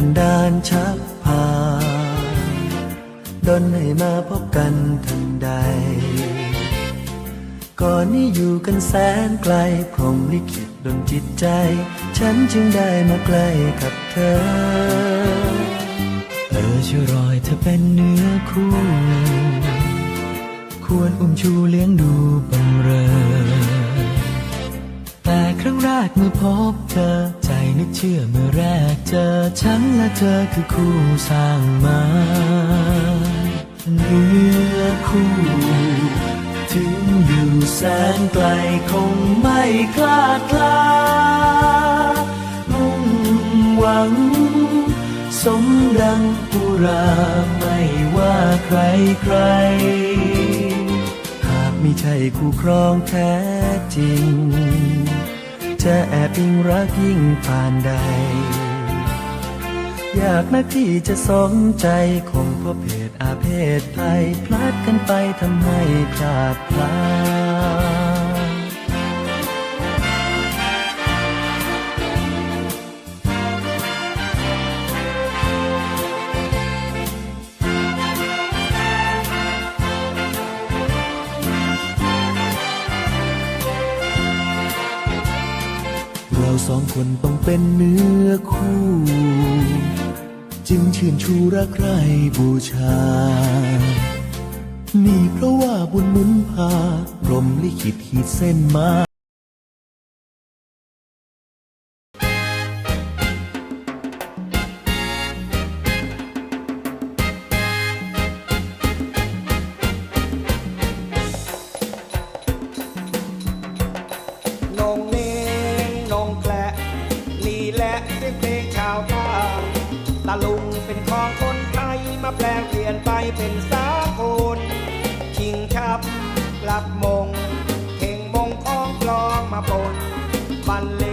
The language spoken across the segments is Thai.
ันดาลชักพาดนให้มาพบกันทันใด ก่อนนี้อยู่กันแสนไกลพรมลิขิตดนจิตใจ ฉันจึงได้มาใกล้กับเธอเออช่วยรอยเธอเป็นเนื้อคู่ ควรอุ้มชูเลี้ยงดูบังเรอแต่ครั้งแรกเมื่อพบเธอ เชื่อเมื่อแรกเจอฉันและเธอคือคู่สร้างมาเนื้อคู่ถึงอยู่แสนไกลคงไม่คลาดคลามุ่งหวัง สมดังปุราไม่ว่าใครใคร หากไม่ใช่คู่ครองแท้จริง จะแอบยิ่งรักยิ่งผ่านใด อยากนักที่จะสมใจคงเพราะเพศอาเพศภัยพลาดกันไปทำให้พลาดพลาด สองคนต้องเป็นเนื้อคู่ จึงชื่นชูรักใครบูชา นี่เพราะว่าบุญหมุนพาพรมลิขิตขีดเส้นมา ตะลุงเป็นของคนไทยมาแปลงเปลี่ยนไปเป็นสากลชิงชับกลับมงเข่งมงของกลองมาปนบันเล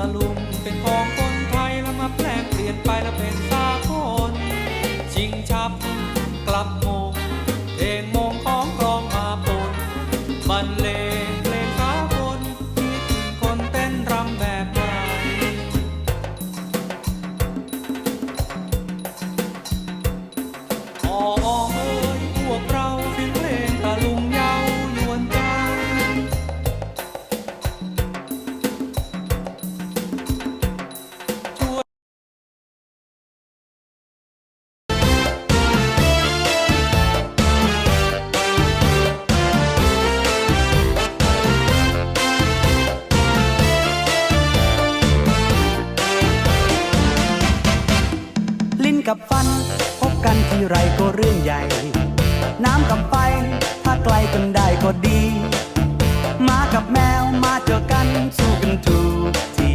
ต ไรก็เรื่องใหญ่ น้ำกับไฟ ถ้าไกลกันได้ก็ดีหมากับแมวมาเจอกันสู้กันถูกที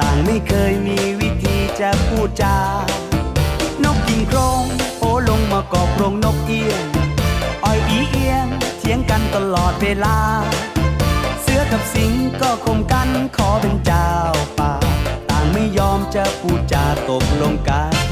ต่างไม่เคยมีวิธีจะพูดจานกยิงโครงโอลงมากอบโรงนกเอียงอ้อยอีเอียงเถียงกันตลอดเวลา เสือกับสิงก็คมกันขอเป็นเจ้าป่า ต่างไม่ยอมจะพูดจาตกลงกัน